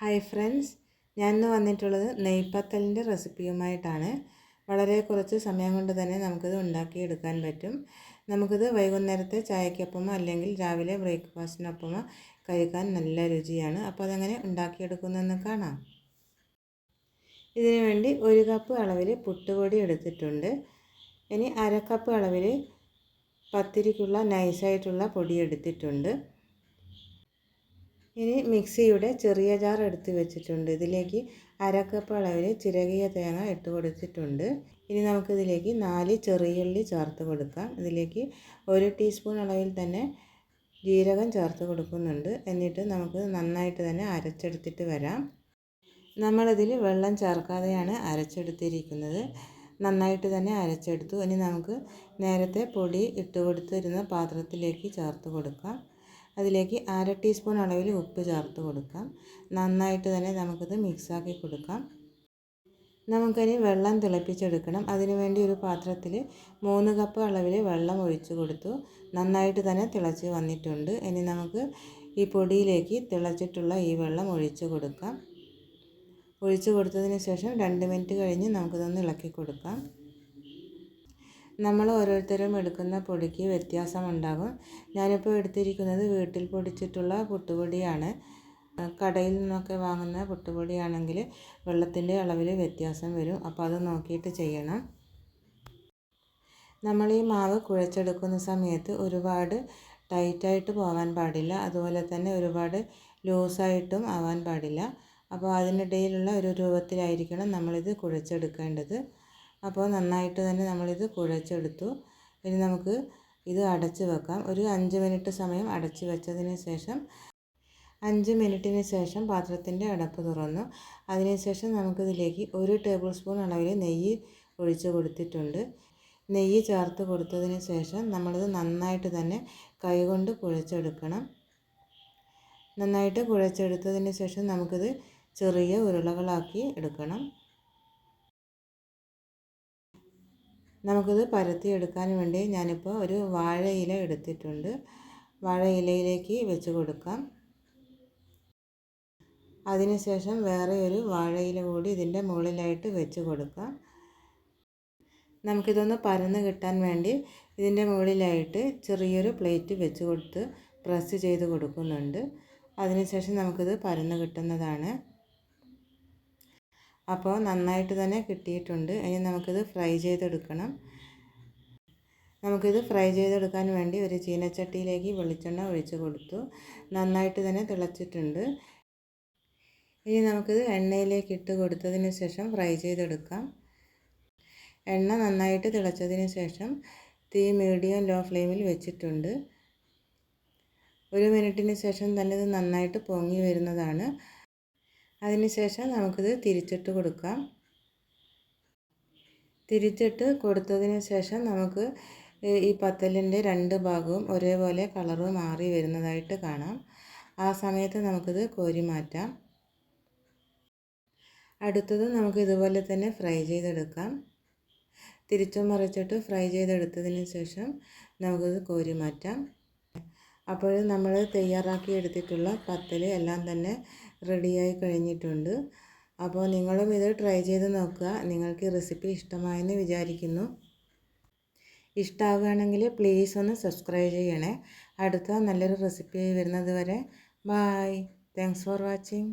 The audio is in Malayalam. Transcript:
ഹായ് ഫ്രണ്ട്സ് ഞാൻ ഇന്ന് വന്നിട്ടുള്ളത് നെയ്പ്പത്തലിന്റെ റെസിപ്പിയുമായിട്ടാണ്. വളരെ കുറച്ച് സമയം കൊണ്ട് തന്നെ നമുക്കിത് ഉണ്ടാക്കിയെടുക്കാൻ പറ്റും. നമുക്കിത് വൈകുന്നേരത്തെ ചായക്കൊപ്പമോ അല്ലെങ്കിൽ രാവിലെ ബ്രേക്ക്ഫാസ്റ്റിനൊപ്പമോ കഴിക്കാൻ നല്ല രുചിയാണ്. അപ്പോൾ അതെങ്ങനെ ഉണ്ടാക്കിയെടുക്കുന്നതെന്ന് കാണാം. ഇതിനു വേണ്ടി ഒരു കപ്പ് അളവിൽ പുട്ടുപൊടി എടുത്തിട്ടുണ്ട്. ഇനി അര കപ്പ് അളവിൽ പത്തിരിക്കുള്ള നൈസായിട്ടുള്ള പൊടി എടുത്തിട്ടുണ്ട്. ഇനി മിക്സിയുടെ ചെറിയ ജാർ എടുത്ത് വെച്ചിട്ടുണ്ട്. ഇതിലേക്ക് അരക്കപ്പ് അളവിൽ ചിരകിയ തേങ്ങ ഇട്ട് കൊടുത്തിട്ടുണ്ട്. ഇനി നമുക്കിതിലേക്ക് നാല് ചെറിയുള്ളി ചേർത്ത് കൊടുക്കാം. ഇതിലേക്ക് ഒരു ടീസ്പൂൺ അളവിൽ തന്നെ ജീരകം ചേർത്ത് കൊടുക്കുന്നുണ്ട്. എന്നിട്ട് നമുക്ക് നന്നായിട്ട് തന്നെ അരച്ചെടുത്തിട്ട് വരാം. നമ്മളിതിൽ വെള്ളം ചേർക്കാതെയാണ് അരച്ചെടുത്തിരിക്കുന്നത്. നന്നായിട്ട് തന്നെ അരച്ചെടുത്തു. ഇനി നമുക്ക് നേരത്തെ പൊടി ഇട്ട് കൊടുത്തിരുന്ന പാത്രത്തിലേക്ക് ചേർത്ത് കൊടുക്കാം. അതിലേക്ക് അര ടീസ്പൂൺ അളവിൽ ഉപ്പ് ചേർത്ത് കൊടുക്കാം. നന്നായിട്ട് തന്നെ നമുക്കിത് മിക്സാക്കി കൊടുക്കാം. നമുക്കിനി വെള്ളം തിളപ്പിച്ചെടുക്കണം. അതിനുവേണ്ടി ഒരു പാത്രത്തിൽ മൂന്ന് കപ്പ് അളവിൽ വെള്ളം ഒഴിച്ചു കൊടുത്തു. നന്നായിട്ട് തന്നെ തിളച്ച് വന്നിട്ടുണ്ട്. ഇനി നമുക്ക് ഈ പൊടിയിലേക്ക് തിളച്ചിട്ടുള്ള ഈ വെള്ളം ഒഴിച്ചു കൊടുക്കാം. ഒഴിച്ചു കൊടുത്തതിന് ശേഷം രണ്ട് മിനിറ്റ് കഴിഞ്ഞ് നമുക്കിതൊന്ന് ഇളക്കി കൊടുക്കാം. നമ്മൾ ഓരോരുത്തരും എടുക്കുന്ന പൊടിക്ക് വ്യത്യാസമുണ്ടാകും. ഞാനിപ്പോൾ എടുത്തിരിക്കുന്നത് വീട്ടിൽ പൊടിച്ചിട്ടുള്ള പുട്ടുപൊടിയാണ്. കടയിൽ നിന്നൊക്കെ വാങ്ങുന്ന പുട്ടുപൊടിയാണെങ്കിൽ വെള്ളത്തിന്റെ അളവിൽ വ്യത്യാസം വരും. അപ്പോൾ അത് നോക്കിയിട്ട് ചെയ്യണം. നമ്മൾ ഈ മാവ് കുഴച്ചെടുക്കുന്ന സമയത്ത് ഒരുപാട് ടൈറ്റായിട്ട് പോകാൻ പാടില്ല. അതുപോലെ തന്നെ ഒരുപാട് ലൂസായിട്ടും ആവാൻ പാടില്ല. അപ്പോൾ അതിനിടയിലുള്ള ഒരു രൂപത്തിലായിരിക്കണം നമ്മളിത് കുഴച്ചെടുക്കേണ്ടത്. അപ്പോൾ നന്നായിട്ട് തന്നെ നമ്മളിത് കുഴച്ചെടുത്തു. ഇനി നമുക്ക് ഇത് അടച്ച് വെക്കാം. ഒരു അഞ്ച് മിനിറ്റ് സമയം അടച്ച് വെച്ചതിന് ശേഷം അഞ്ച് മിനിറ്റിന് ശേഷം പാത്രത്തിന്റെ അടപ്പ് തുറന്നു. അതിനുശേഷം നമുക്കിതിലേക്ക് ഒരു ടേബിൾ സ്പൂൺ അളവിൽ നെയ്യ് ഒഴിച്ച് കൊടുത്തിട്ടുണ്ട്. നെയ്യ് ചേർത്ത് കൊടുത്തതിന് ശേഷം നമ്മളിത് നന്നായിട്ട് തന്നെ കൈകൊണ്ട് കുഴച്ചെടുക്കണം. നന്നായിട്ട് കുഴച്ചെടുത്തതിന് ശേഷം നമുക്കിത് ചെറിയ ഉരുളകളാക്കി എടുക്കണം. നമുക്കിത് പരത്തിയെടുക്കാൻ വേണ്ടി ഞാനിപ്പോൾ ഒരു വാഴയില എടുത്തിട്ടുണ്ട്. വാഴയിലയിലേക്ക് വെച്ച് കൊടുക്കാം. അതിനുശേഷം വേറെ ഒരു വാഴയില കൂടി ഇതിന്റെ മുകളിലായിട്ട് വെച്ച് കൊടുക്കാം. നമുക്കിതൊന്ന് പരന്ന് കിട്ടാൻ വേണ്ടി ഇതിന്റെ മുകളിലായിട്ട് ചെറിയൊരു പ്ലേറ്റ് വെച്ച് കൊടുത്ത് പ്രസ് ചെയ്ത് കൊടുക്കുന്നുണ്ട്. അതിനുശേഷം നമുക്കിത് പരന്ന് കിട്ടുന്നതാണ്. അപ്പോൾ നന്നായിട്ട് തന്നെ കിട്ടിയിട്ടുണ്ട്. ഇനി നമുക്കിത് ഫ്രൈ ചെയ്തെടുക്കണം. നമുക്കിത് ഫ്രൈ ചെയ്തെടുക്കാൻ വേണ്ടി ഒരു ചീനച്ചട്ടിയിലേക്ക് വെളിച്ചെണ്ണ ഒഴിച്ചു കൊടുത്തു. നന്നായിട്ട് തന്നെ തിളച്ചിട്ടുണ്ട്. ഇനി നമുക്കിത് എണ്ണയിലേക്ക് ഇട്ട് കൊടുത്തതിന് ശേഷം ഫ്രൈ ചെയ്തെടുക്കാം. എണ്ണ നന്നായിട്ട് തിളച്ചതിന് ശേഷം തീ മീഡിയം ലോ ഫ്ലെയിമിൽ വെച്ചിട്ടുണ്ട്. ഒരു മിനിറ്റിന് ശേഷം തന്നെ ഇത് നന്നായിട്ട് പൊങ്ങി വരുന്നതാണ്. അതിനുശേഷം നമുക്കിത് തിരിച്ചിട്ട് കൊടുക്കാം. തിരിച്ചിട്ട് കൊടുത്തതിന് ശേഷം നമുക്ക് ഈ പത്തലിന്റെ രണ്ട് ഭാഗവും ഒരേപോലെ കളറ് മാറി വരുന്നതായിട്ട് കാണാം. ആ സമയത്ത് നമുക്കിത് കോരി മാറ്റാം. അടുത്തത് നമുക്ക് ഇതുപോലെ തന്നെ ഫ്രൈ ചെയ്തെടുക്കാം. തിരിച്ചും മറിച്ചിട്ട് ഫ്രൈ ചെയ്തെടുത്തതിന് ശേഷം നമുക്കിത് കോരി മാറ്റാം. അപ്പോൾ നമ്മൾ തയ്യാറാക്കി എടുത്തിട്ടുള്ള പത്തൽ എല്ലാം തന്നെ റെഡിയായി കഴിഞ്ഞിട്ടുണ്ട്. അപ്പോൾ നിങ്ങളും ഇത് ട്രൈ ചെയ്ത് നോക്കുക. നിങ്ങൾക്ക് ഈ റെസിപ്പി ഇഷ്ടമായെന്ന് വിചാരിക്കുന്നു. ഇഷ്ടമാവുകയാണെങ്കിൽ പ്ലീസ് ഒന്ന് സബ്സ്ക്രൈബ് ചെയ്യണേ. അടുത്ത നല്ലൊരു റെസിപ്പി വരുന്നത് വരെ ബായ് താങ്ക്സ് ഫോർ വാച്ചിങ്